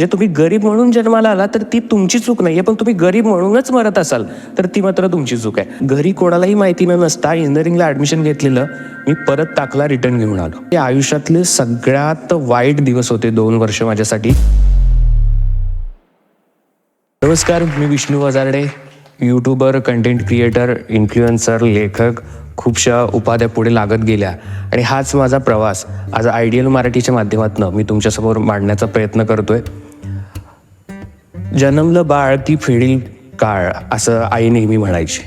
म्हणजे तुम्ही गरीब म्हणून जन्माला आला तर ती तुमची चूक नाही आहे पण तुम्ही गरीब म्हणूनच मरत असाल तर ती मात्र तुमची चूक आहे. घरी कोणालाही माहिती न नसता इंजिनिअरिंगला ऍडमिशन घेतलेलं मी परत टाकला रिटर्न घेऊन आलो. हे आयुष्यातले सगळ्यात वाईट दिवस होते दोन वर्ष माझ्यासाठी. नमस्कार मी Vishnu Vajarde YouTuber content creator influencer लेखक खूपशा उपाध्या पुढे लागत गेल्या. आणि हाच माझा प्रवास. आज आयडियल मराठीच्या माध्यमातून मी तुमच्यासमोर मांडण्याचा प्रयत्न करतोय. जन्मलं बाळ ती फेडील काळ असं आई नेहमी म्हणायची.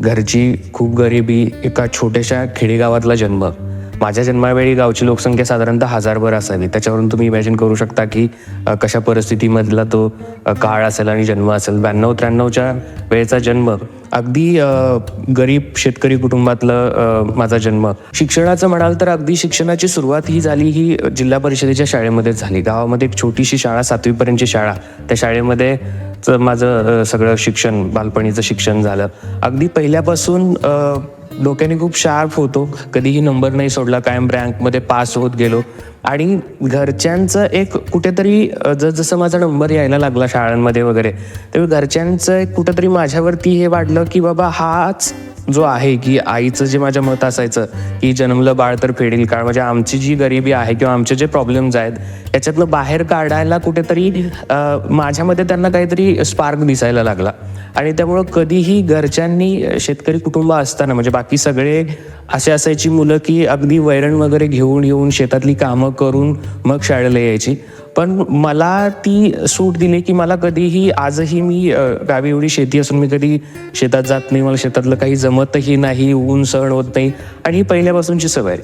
घरची खूप गरिबी एका छोट्याशा खेडेगावातला जन्म. माझ्या जन्मावेळी गावची लोकसंख्या साधारणतः हजारभर असावी. त्याच्यावरून तुम्ही इमॅजिन करू शकता की कशा परिस्थितीमधला तो काळ असेल आणि जन्म असेल. ब्याण्णव त्र्याण्णवच्या वेळेचा जन्म अगदी गरीब शेतकरी कुटुंबातलं माझा जन्म. शिक्षणाचं म्हणाल तर अगदी शिक्षणाची सुरुवात ही झाली ही जिल्हा परिषदेच्या शाळेमध्येच झाली. गावामध्ये एक छोटीशी शाळा सातवीपर्यंतची शाळा. त्या शाळेमध्ये माझं सगळं शिक्षण बालपणीचं शिक्षण झालं. अगदी पहिल्यापासून डोक्याने खूप शार्प होतो. कधीही नंबर नाही सोडला कायम रँकमध्ये पास होत गेलो. आणि घरच्यांचं एक कुठेतरी जसं माझा नंबर यायला लागला शाळांमध्ये वगैरे तेव्हा घरच्यांचं एक कुठेतरी माझ्यावरती हे वाटलं की बाबा हाच जो आहे की आईचं जे माझ्या मत असायचं की जन्मलं बाळ तर फेडील काळ म्हणजे आमची जी गरिबी आहे किंवा आमचे जे प्रॉब्लेम्स आहेत त्याच्यातनं बाहेर काढायला कुठेतरी माझ्यामध्ये त्यांना काहीतरी स्पार्क दिसायला लागला. आणि त्यामुळं कधीही घरच्यांनी शेतकरी कुटुंब असताना म्हणजे बाकी सगळे असे असायची मुलं की अगदी वैरण वगैरे घेऊन येऊन शेतातली कामं करून मग शाळेला यायची. पण मला ती सूट दिली की मला कधीही आजही मी गावी एवढी शेती असून मी कधी शेतात जात नाही मला शेतातलं काही जमतही नाही ऊन सहन होत नाही. आणि ही पहिल्यापासूनची सवय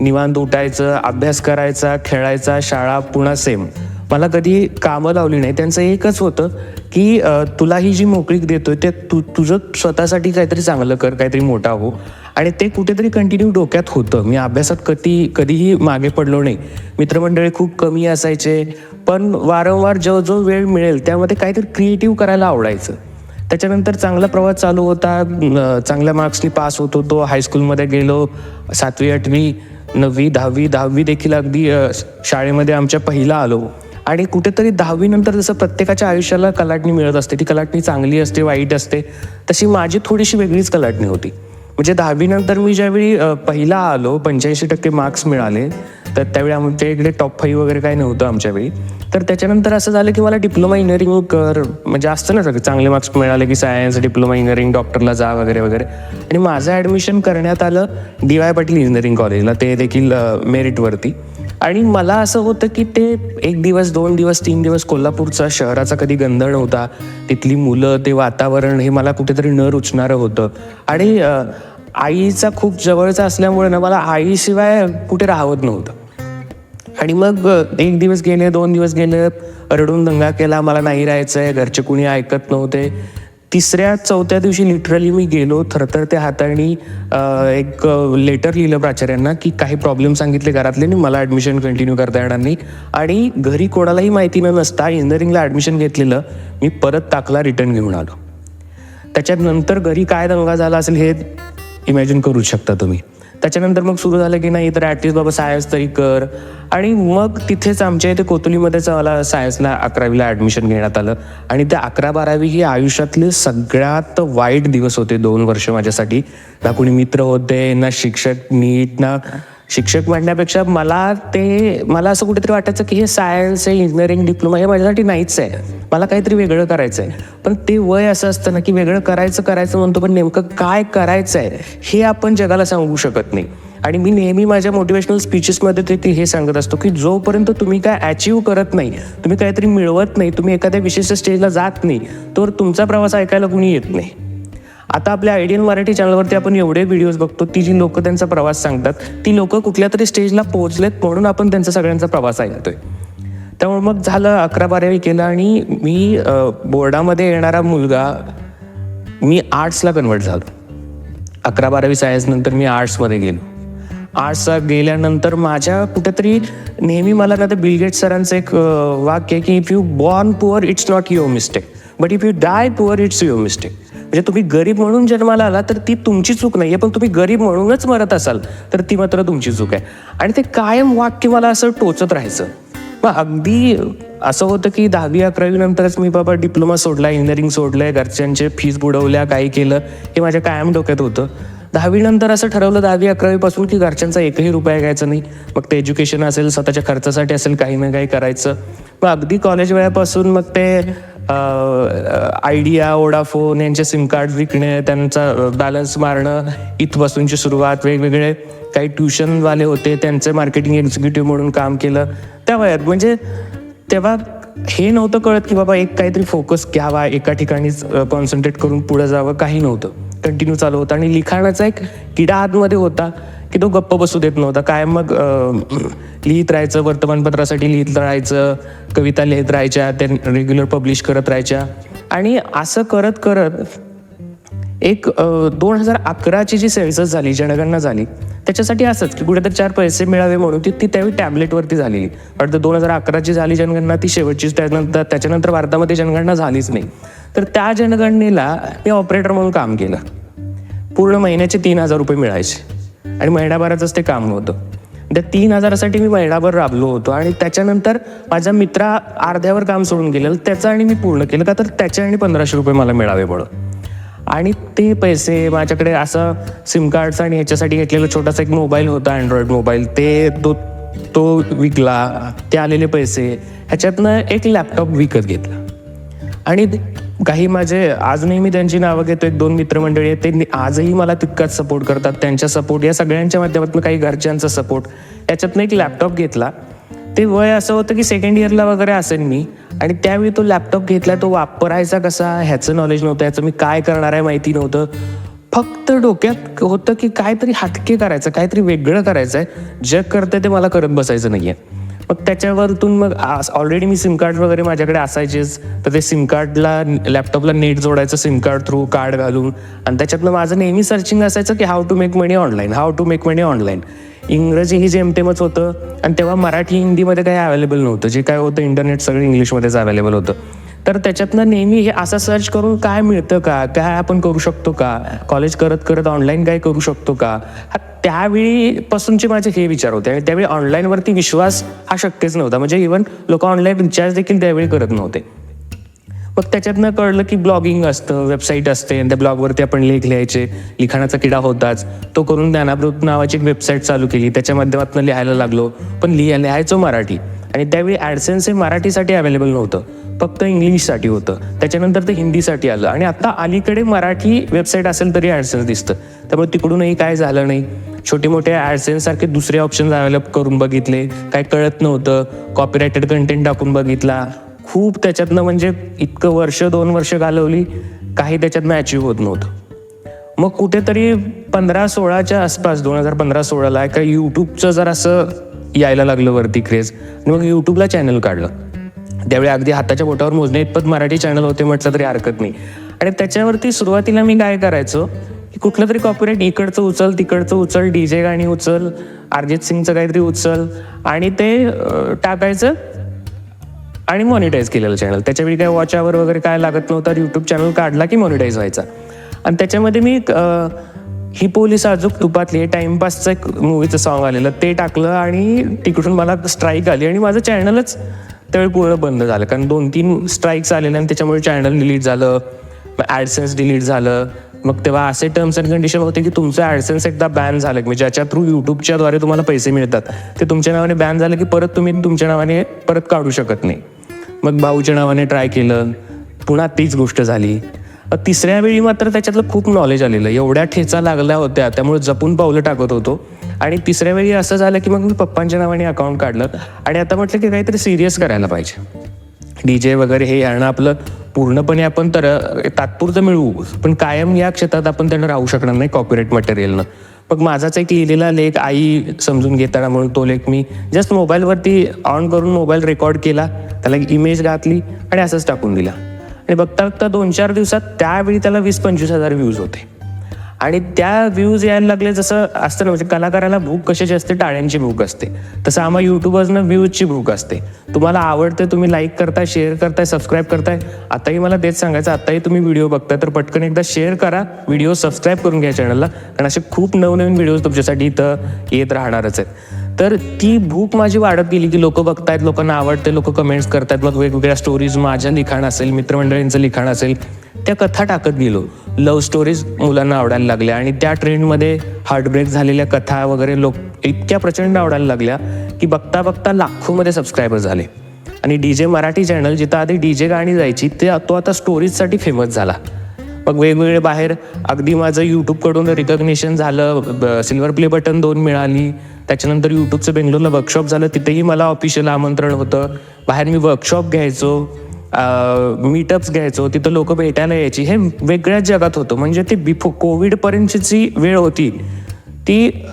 निवांत उठायचं अभ्यास करायचा खेळायचा शाळा पुन्हा सेम मला कधी कामं लावली नाही. त्यांचं एकच होतं की तुला ही जी मोकळीक देतोय ते तू तुझं स्वतःसाठी काहीतरी चांगलं कर काहीतरी मोठा हो. आणि ते कुठेतरी कंटिन्यू डोक्यात होतं. मी अभ्यासात कधी कधीही मागे पडलो नाही. मित्रमंडळी खूप कमी असायचे. पण वारंवार जो जो वेळ मिळेल त्यामध्ये काहीतरी क्रिएटिव्ह करायला आवडायचं. त्याच्यानंतर चांगला प्रवास चालू होता. चांगल्या मार्क्सनी पास होत होतो. हायस्कूलमध्ये गेलो. सातवी आठवी नववी दहावी दहावी देखील अगदी शाळेमध्ये आमच्या पहिला आलो. आणि कुठेतरी दहावीनंतर जसं प्रत्येकाच्या आयुष्याला कलाटणी मिळत असते. ती कलाटणी चांगली असते वाईट असते तशी माझी थोडीशी वेगळीच कलाटणी होती. म्हणजे दहावीनंतर मी ज्यावेळी पहिला आलो पंच्याऐंशी टक्के मार्क्स मिळाले तर त्यावेळी आमच्या इकडे टॉप फाईव्ह वगैरे काही नव्हतं आमच्या वेळी. तर त्याच्यानंतर असं झालं की मला डिप्लोमा इंजिनिअरिंग कर म्हणजे असतं ना सगळं चांगले मार्क्स मिळाले की सायन्स डिप्लोमा इंजिनिअरिंग डॉक्टरला जा वगैरे वगैरे. आणि माझं ॲडमिशन करण्यात आलं डी वाय पाटील इंजिनिअरिंग कॉलेजला ते देखील मेरिटवरती आणि मला असं होतं की ते एक दिवस दोन दिवस तीन दिवस कोल्हापूरचा शहराचा कधी गंध नव्हता. तिथली मुलं ते वातावरण हे मला कुठेतरी न रुचणारं होतं. आणि आईचा खूप जवळचा असल्यामुळे ना मला आईशिवाय कुठे राहत नव्हतं. आणि मग एक दिवस गेले दोन दिवस गेले रडून दंगा केला मला नाही राहायचं आहे घरचे कुणी ऐकत नव्हते. तिसऱ्या चौथ्या दिवशी लिटरली मी गेलो थरथर त्या हाताळणी एक लेटर लिहिलं प्राचार्यांना की काही प्रॉब्लेम सांगितले घरातले आणि मला ॲडमिशन कंटिन्यू करता येणार नाही. आणि घरी कोणालाही माहिती न नसता इंजिनिअरिंगला ॲडमिशन घेतलेलं मी परत टाकला रिटर्न घेऊन आलो. त्याच्यात नंतर घरी काय दंगा झाला असेल हे इमॅजिन करू शकता तुम्ही. त्याच्यानंतर मग सुरू झालं की नाही तर ॲटलीस्ट बाबा सायन्स तरी कर. आणि मग तिथेच आमच्या इथे कोतुलीमध्येच मला सायन्सला अकरावीला ॲडमिशन घेण्यात आलं. आणि ते अकरा बारावी ही आयुष्यातले सगळ्यात वाईट दिवस होते दोन वर्ष माझ्यासाठी. ना कोणी मित्र होते ना शिक्षक नीट ना शिक्षक म्हणण्यापेक्षा मला ते मला असं कुठेतरी वाटायचं की हे सायन्स आहे इंजिनिअरिंग डिप्लोमा हे माझ्यासाठी नाहीच आहे. मला काहीतरी वेगळं करायचं आहे पण ते वय असं असतं ना की वेगळं करायचं करायचं म्हणतो पण नेमकं काय करायचं आहे हे आपण जगाला सांगू शकत नाही. आणि मी नेहमी माझ्या मोटिवेशनल स्पीचेसमध्ये ते ते हे सांगत असतो की जोपर्यंत तुम्ही काय अचीव करत नाही तुम्ही काहीतरी मिळवत नाही तुम्ही एखाद्या विशिष्ट स्टेजला जात नाही तर तुमचा प्रवास ऐकायला कुणी येत नाही. आता आपल्या आयडियन मराठी चॅनलवरती आपण एवढे व्हिडिओज बघतो ती जी लोकं त्यांचा प्रवास सांगतात ती लोकं कुठल्या तरी स्टेजला पोहोचलेत म्हणून आपण त्यांचा सगळ्यांचा प्रवास ऐकतोय. त्यामुळे मग झालं अकरा बारावी केलं आणि मी बोर्डामध्ये येणारा मुलगा मी आर्ट्सला कन्वर्ट झालो. अकरा बारावी सायन्सनंतर मी आर्ट्समध्ये गेलो. आर्ट्सला गेल्यानंतर माझ्या कुठेतरी नेहमी मला ना तर बिलगेट सरांचं एक वाक्य आहे की if you born poor it's not your mistake but if you die poor it's your mistake म्हणजे तुम्ही गरीब म्हणून जन्माला आला तर ती तुमची चूक नाही आहे पण तुम्ही गरीब म्हणूनच मरत असाल तर ती मात्र तुमची चूक आहे. आणि ते कायम वाक्य मला असं टोचत राहायचं. मग अगदी असं होतं की दहावी अकरावी नंतरच मी बाबा डिप्लोमा सोडला इंजिनिअरिंग सोडलंय घरच्यांचे फीस बुडवल्या काही केलं हे माझ्या कायम डोक्यात होतं. दहावी नंतर असं ठरवलं दहावी अकरावीपासून की घरच्यांचा एकही रुपया घ्यायचा नाही. मग ते एज्युकेशन असेल स्वतःच्या खर्चासाठी असेल काही ना काही करायचं. मग अगदी कॉलेज वेळापासून मग ते आयडिया ओडाफोन यांचे सिम कार्ड विकणे त्यांचा बॅलन्स मारणं इथपासूनची सुरुवात वेगवेगळे काही ट्युशनवाले होते त्यांचे मार्केटिंग एक्झिक्युटिव्ह म्हणून काम केलं. त्या वयात म्हणजे तेव्हा हे नव्हतं कळत की बाबा एक काहीतरी फोकस घ्यावा एका ठिकाणीच कॉन्सन्ट्रेट करून पुढे जावं काही नव्हतं. कंटिन्यू चालू होतं. आणि लिखाणाचा एक किडा आतमध्ये होता. की तो गप्प बसू देत नव्हता. काय मग लिहित राहायचं वर्तमानपत्रासाठी लिहित राहायचं कविता लिहित राहायच्या त्या रेग्युलर पब्लिश करत राहायच्या. आणि असं करत करत एक दोन हजार अकराची जी सेन्सस झाली जनगणना झाली त्याच्यासाठी असंच की कुठेतरी चार पैसे मिळावे म्हणून ती ती त्यावेळी टॅबलेटवरती झालेली. वाटतं दोन हजार अकराची झाली जनगणना ती शेवटचीच त्यानंतर त्याच्यानंतर भारतामध्ये जनगणना झालीच नाही. तर त्या जनगणनेला मी ऑपरेटर म्हणून काम केलं. पूर्ण महिन्याचे तीन हजार रुपये मिळायचे. आणि महिनाभराचंच ते काम होतं. त्या तीन हजारासाठी मी महिनाभर राबलो होतो आणि त्याच्यानंतर माझा मित्रा अर्ध्यावर काम सोडून गेलेलं त्याचं आणि मी पूर्ण केलं का तर त्याचे आणि पंधराशे रुपये मला मिळावे म्हणून. आणि ते पैसे माझ्याकडे असं सिम कार्डचं आणि ह्याच्यासाठी घेतलेला छोटासा एक मोबाईल होता अँड्रॉइड मोबाईल. ते तो तो विकला ते आलेले पैसे. ह्याच्यातनं एक लॅपटॉप विकत घेतला. आणि काही माझे अजूनही मी त्यांची नावं घेतो एक दोन मित्रमंडळी आहेत ते आजही मला तितकाच सपोर्ट करतात. त्यांच्या सपोर्ट या सगळ्यांच्या माध्यमातून काही घरच्यांचा सपोर्ट याच्यातनं एक लॅपटॉप घेतला. ते वय असं होतं की सेकंड इयरला वगैरे असेल मी आणि त्यावेळी तो लॅपटॉप घेतला तो वापरायचा कसा? ह्याचं नॉलेज नव्हतं ह्याचं मी काय करणार आहे माहिती नव्हतं. फक्त डोक्यात होतं की काहीतरी हटके करायचं काहीतरी वेगळं करायचं आहे जग करतं ते मला करत बसायचं नाही आहे मग त्याच्यावरतून मग ऑलरेडी मी सिम कार्ड वगैरे माझ्याकडे असायचेच. तर ते सिम कार्डला लॅपटॉपला नेट जोडायचं सिम कार्ड थ्रू कार्ड घालून. आणि त्याच्यातलं माझं नेहमी सर्चिंग असायचं की how to make money online how to make money online इंग्रजी ही जेमतेमच होतं. आणि तेव्हा मराठी हिंदीमध्ये काही अवेलेबल नव्हतं. जे काय होतं इंटरनेट सगळं इंग्लिशमध्येच अवेलेबल होतं. तर त्याच्यातनं नेहमी हे असं सर्च करून काय मिळतं का? काय आपण करू शकतो का? कॉलेज करत करत ऑनलाईन काय करू शकतो का? हा त्यावेळीपासूनचे माझे हे विचार होते आणि त्यावेळी ऑनलाईनवरती विश्वास हा शक्यच नव्हता. म्हणजे इव्हन लोक ऑनलाईन रिचार्ज देखील त्यावेळी करत नव्हते. मग त्याच्यातनं कळलं की ब्लॉगिंग असतं वेबसाईट असते आणि त्या ब्लॉगवरती आपण लेख लिहायचे. लिखाणाचा किडा होताच. तो करून ज्ञानामृत नावाची एक वेबसाईट चालू केली. त्याच्या माध्यमातून लिहायला लागलो. पण लिहा लिहायचो मराठी. आणि त्यावेळी ॲडसेन्स हे मराठीसाठी अवेलेबल नव्हतं. फक्त इंग्लिशसाठी होतं. त्याच्यानंतर ते हिंदीसाठी आलं. आणि आता अलीकडे मराठी वेबसाईट असेल तरी ॲडसेन्स दिसतं. त्यामुळे तिकडूनही काय झालं नाही. छोटे मोठे ॲडसेन्स सारखे दुसरे ऑप्शन अवेलेबल करून बघितले. काय कळत नव्हतं. कॉपीरायटेड कंटेंट टाकून बघितला. खूप त्याच्यातनं म्हणजे इतकं वर्ष दोन वर्ष घालवली. काही त्याच्यातनं अचीव होत नव्हतं. मग कुठेतरी पंधरा सोळाच्या आसपास दोन हजार पंधरा सोळाला एका यूट्यूबचं जर असं यायला लागलं वरती क्रेज आणि मग यूट्यूबला चॅनल काढलं. त्यावेळी अगदी हाताच्या बोटावर मोजणे इतपत मराठी चॅनल होते म्हटलं तरी हरकत नाही. आणि त्याच्यावरती सुरुवातीला मी काय करायचो की कुठलं तरी कॉपीराईट इकडचं उचल तिकडचं उचल डी जे गाणी उचल अरिजित सिंगचं काहीतरी उचल आणि ते टाकायचं आणि मॉनिटाईज केलेलं चॅनल त्याच्यावेळी काय वॉच आवर वगैरे काय लागत नव्हतं यूट्यूब चॅनल काढला की मॉनिटाईज व्हायचा. आणि त्याच्यामध्ये मी अं, ही पोलीस अजूक तुपातली टाइमपासचं एक मूवीचं सॉन्ग आलेलं ते टाकलं आणि तिकडून मला स्ट्राईक आली आणि माझं चॅनलच त्यावेळी पूर्ण बंद झालं. कारण दोन तीन स्ट्राईक्स आलेले आणि त्याच्यामुळे चॅनल डिलीट झालं. ॲडसेन्स डिलीट झालं. मग तेव्हा असे टर्म्स अँड कंडिशन होते की तुमचं ॲडसेन्स एकदा बॅन झालं. की ज्याच्या थ्रू यूट्यूबच्याद्वारे तुम्हाला पैसे मिळतात ते तुमच्या नावाने बॅन झालं की परत तुम्ही तुमच्या नावाने परत काढू शकत नाही. मग भाऊच्या नावाने ट्राय केलं. पुन्हा तीच गोष्ट झाली. तिसऱ्या वेळी मात्र त्याच्यातलं खूप नॉलेज आलेलं. एवढ्या ठेचा लागल्या होत्या त्यामुळे जपून पावलं टाकत होतो. आणि तिसऱ्या वेळी असं झालं की मग मी पप्पांच्या नावाने अकाउंट काढलं. आणि आता म्हटलं की काहीतरी सिरियस करायला पाहिजे. डी जे वगैरे हे यानं आपलं पूर्णपणे आपण तर तात्पुरतं मिळवू. पण कायम या क्षेत्रात आपण त्यांना राहू शकणार नाही कॉपीराईट मटेरियलनं मग माझाच एक लिहिलेला लेख आई समजून घेताना म्हणून तो लेख मी जस्ट मोबाईलवरती ऑन करून मोबाईल रेकॉर्ड केला. त्याला इमेज घातली आणि असंच टाकून दिला. आणि बघता बघता दोन चार दिवसात त्यावेळी त्याला वीस पंचवीस हजार व्ह्यूज होते. आणि त्या व्ह्यूज यायला लागले जसं असतं ना म्हणजे कलाकाराला भूक कशाची असते? टाळ्यांची भूक असते. तसं आम्हा युट्यूबर्सनं व्ह्यूजची भूक असते. तुम्हाला आवडते तुम्ही लाईक करताय शेअर करताय सबस्क्राईब करताय. आताही मला तेच सांगायचं आताही तुम्ही व्हिडिओ बघताय तर पटकन एकदा शेअर करा व्हिडिओ सबस्क्राईब करून घ्या चॅनलला कारण असे खूप नवनवीन व्हिडिओज तुमच्यासाठी इथं येत राहणारच आहेत. तर ती भूक माझी वाढत गेली की लोक बघतायत लोकांना आवडते लोक कमेंट्स करतायत. मग वेगवेगळ्या स्टोरीज माझ्या लिखाण असेल मित्रमंडळींचं लिखाण असेल त्या कथा टाकत गेलो. लव्ह स्टोरीज मुलांना आवडायला लागल्या आणि त्या ट्रेंडमध्ये हार्टब्रेक झालेल्या कथा वगैरे लोक इतक्या प्रचंड आवडायला लागल्या की बघता बघता लाखोमध्ये सबस्क्रायबर झाले. आणि डी जे मराठी चॅनल जिथं आधी डी जे गाणी जायची ते तो आता स्टोरीजसाठी फेमस झाला. मग वेगवेगळे बाहेर. अगदी माझं यूट्यूबकडून रिकग्नेशन झालं सिल्वर प्ले बटन दोन मिळाली. त्याच्यानंतर यूट्यूबचं बेंगलोरला वर्कशॉप झालं तिथेही मला ऑफिशियल आमंत्रण होतं. बाहेर मी वर्कशॉप घ्यायचो मीटअप्स घ्यायचो तिथं लोक भेटायला यायची. हे वेगळ्याच जगात होतं. म्हणजे ते बिफो कोविडपर्यंतची वेळ होती. ती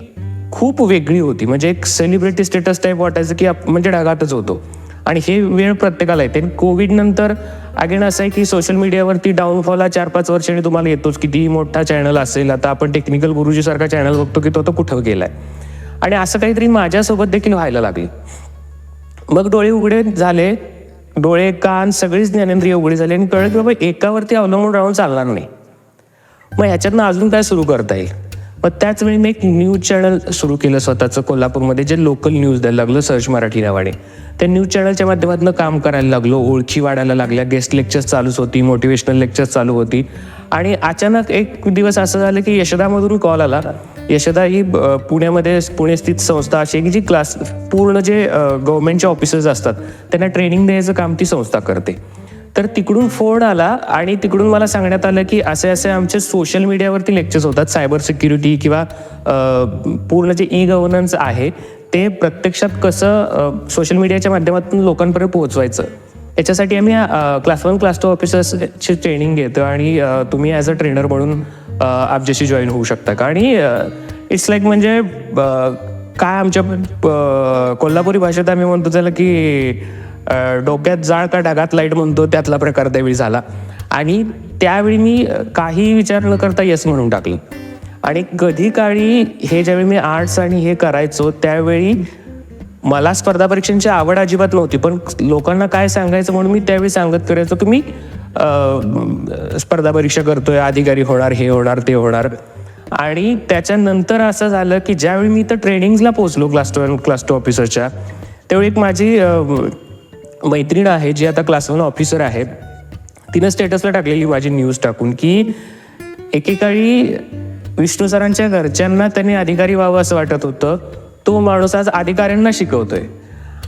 खूप वेगळी होती. म्हणजे एक सेलिब्रिटी स्टेटस टाईप वाटायचं की आप- म्हणजे ढगातच होतो. आणि हे वेळ प्रत्येकाला येते. कोविडनंतर अगेन असं आहे की सोशल मीडियावरती डाऊनफॉल हा चार पाच वर्षांनी तुम्हाला येतोच. कितीही मोठा चॅनल असेल आता आपण टेक्निकल गुरुजीसारखा चॅनल बघतो की तो तो कुठं गेलाय. आणि असं काहीतरी माझ्यासोबत देखील व्हायला लागले. मग डोळे उघडे झाले. डोळे कान सगळीच ज्ञानेंद्रिय उघडी झाली आणि कळलं की बाबा एकावरती अवलंबून राहून चालणार नाही. मग ह्याच्यातनं अजून काय सुरू करता येईल? पण त्याच वेळी मी एक न्यूज चॅनल सुरू केलं स्वतःचं कोल्हापूरमध्ये जे लोकल न्यूज द्यायला लागलं सर्च मराठी नावाने. त्या न्यूज चॅनलच्या माध्यमातून काम करायला लागलो ओळखी वाढायला लागल्या गेस्ट लेक्चर्स चालूच होती मोटिवेशनल लेक्चर्स चालू होती. आणि अचानक एक दिवस असं झालं की यशदामधून कॉल आला. यशदा ही पुण्यामध्ये पुणे स्थित संस्था अशी आहे की जी क्लास पूर्ण जे गव्हर्नमेंटचे ऑफिसर्स असतात त्यांना ट्रेनिंग द्यायचं काम ती संस्था करते. तर तिकडून फोन आला आणि तिकडून मला सांगण्यात आलं की असे असे आमचे सोशल मीडियावरती लेक्चर्स होतात सायबर सिक्युरिटी किंवा पूर्ण जे ई गव्हर्नन्स आहे ते प्रत्यक्षात कसं सोशल मीडियाच्या माध्यमातून लोकांपर्यंत पोहोचवायचं? याच्यासाठी आम्ही क्लास वन क्लास टू ऑफिसर्सची ट्रेनिंग घेतो आणि तुम्ही ॲज अ ट्रेनर म्हणून आमच्याशी जॉईन होऊ शकता. का आणि इट्स लाईक म्हणजे काय आमच्या कोल्हापुरी भाषेत आम्ही म्हणतो त्याला की डोक्यात जाळ का ढगात लाइट म्हणतो त्यातला प्रकार त्यावेळी झाला. आणि त्यावेळी मी काही विचार न करता यस म्हणून टाकलं. आणि कधी काळी हे ज्यावेळी मी आर्ट्स आणि हे करायचो त्यावेळी मला स्पर्धा परीक्षांची आवड अजिबात नव्हती. पण लोकांना काय सांगायचं म्हणून मी त्यावेळी सांगत करायचो की मी स्पर्धा परीक्षा करतोय अधिकारी होणार हे होणार ते होणार. आणि त्याच्यानंतर असं झालं की ज्यावेळी मी तर ट्रेनिंगला पोहोचलो क्लास टू क्लास टू ऑफिसरच्या त्यावेळी एक माझी मैत्रीण आहे जी आता क्लास वन ऑफिसर आहे तिनं स्टेटसला टाकलेली माझी न्यूज टाकून की एकेकाळी विष्णू सरांच्या घरच्यांना त्यांनी अधिकारी व्हावं असं वाटत होतं. तो माणूस आज अधिकाऱ्यांना शिकवतोय.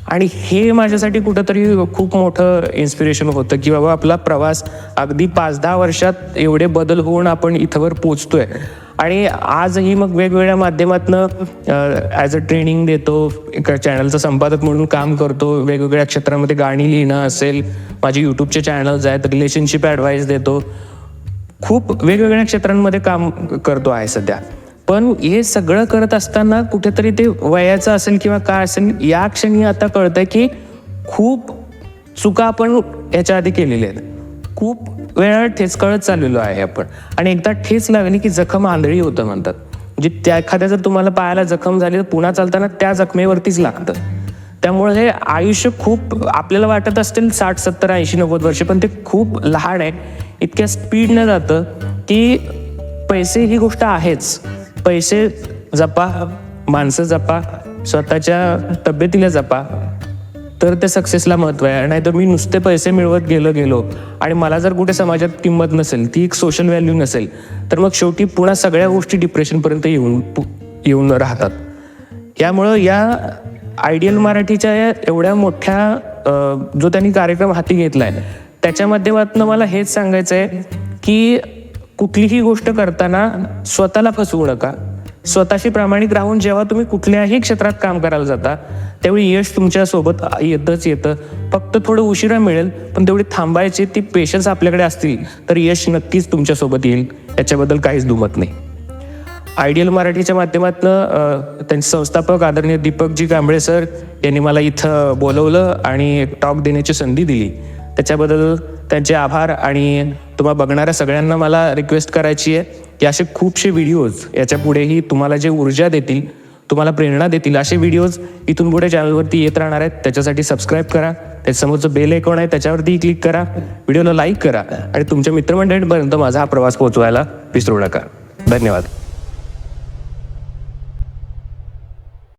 आणि हे माझ्यासाठी कुठंतरी खूप मोठं इन्स्पिरेशन होतं की बाबा आपला प्रवास अगदी पाच दहा वर्षात एवढे बदल होऊन आपण इथंवर पोचतोय. आणि आजही मग वेगवेगळ्या माध्यमातनं ॲज अ ट्रेनिंग देतो एका चॅनलचा संपादक म्हणून काम करतो वेगवेगळ्या क्षेत्रामध्ये गाणी लिहिणं असेल माझे यूट्यूबचे चॅनल्स आहेत रिलेशनशिप ॲडवाईस देतो. खूप वेगवेगळ्या क्षेत्रांमध्ये काम करतो आहे सध्या. पण हे सगळं करत असताना कुठेतरी ते वयाचं असेल किंवा काय असेल या क्षणी आता कळतंय की खूप चुका आपण याच्या आधी केलेल्या आहेत. खूप वेळा ठेचकळत चाललेलो आहे आपण. आणि एकदा ठेच लागली की जखम आंधळी होतं म्हणतात. म्हणजे त्या एखाद्या जर तुम्हाला पायाला जखम झाली तर पुन्हा चालताना त्या जखमेवरतीच लागतं. त्यामुळे हे आयुष्य खूप आपल्याला वाटत असतील साठ सत्तर ऐंशी नव्वद वर्ष पण ते खूप लहान आहे. इतक्या स्पीडनं जातं की पैसे ही गोष्ट आहेच. पैसे जपा माणसं जपा स्वतःच्या तब्येतीला जपा. तर ते सक्सेसला महत्त्व आहे. नाहीतर मी नुसते पैसे मिळवत गेलो गेलो. आणि मला जर कुठे समाजात किंमत नसेल ती एक सोशल व्हॅल्यू नसेल तर मग शेवटी पुन्हा सगळ्या गोष्टी डिप्रेशनपर्यंत येऊन येऊन राहतात. यामुळं या आयडियल मराठीच्या या एवढ्या मोठ्या जो त्यांनी कार्यक्रम हाती घेतलाय त्याच्या माध्यमातून मला हेच सांगायचं आहे की कुठलीही गोष्ट करताना स्वतःला फसवू नका. स्वतःशी प्रामाणिक राहून जेव्हा तुम्ही कुठल्याही क्षेत्रात काम करायला जाता त्यावेळी यश तुमच्यासोबत येतच येतं. फक्त थोडं उशिरा मिळेल पण तेवढी थांबायची ती पेशन्स आपल्याकडे असतील तर यश नक्कीच तुमच्यासोबत येईल. याच्याबद्दल काहीच दुमत नाही. आयडियल मराठीच्या माध्यमातनं त्यांचे संस्थापक आदरणीय दीपकजी कांबळे सर यांनी मला इथं बोलवलं आणि टॉक देण्याची संधी दिली. त्याच्याबद्दल त्यांचे आभार आणि तुम्हाला बघणाऱ्या सगळ्यांना मला रिक्वेस्ट करायची आहे की असे खूपसे व्हिडिओज याच्या पुढेही तुम्हाला जे ऊर्जा देतील तुम्हाला प्रेरणा देतील. असे व्हिडिओज इथून पुढे चॅनलवरती येत राहणार आहेत. त्याच्यासाठी सबस्क्राईब करा. त्याच्यासमोरचं बेल आयकॉन आहे त्याच्यावरती क्लिक करा. व्हिडिओला लाईक करा. आणि तुमच्या मित्रमंडळींपर्यंत माझा हा प्रवास पोहोचवायला विसरू नका. धन्यवाद.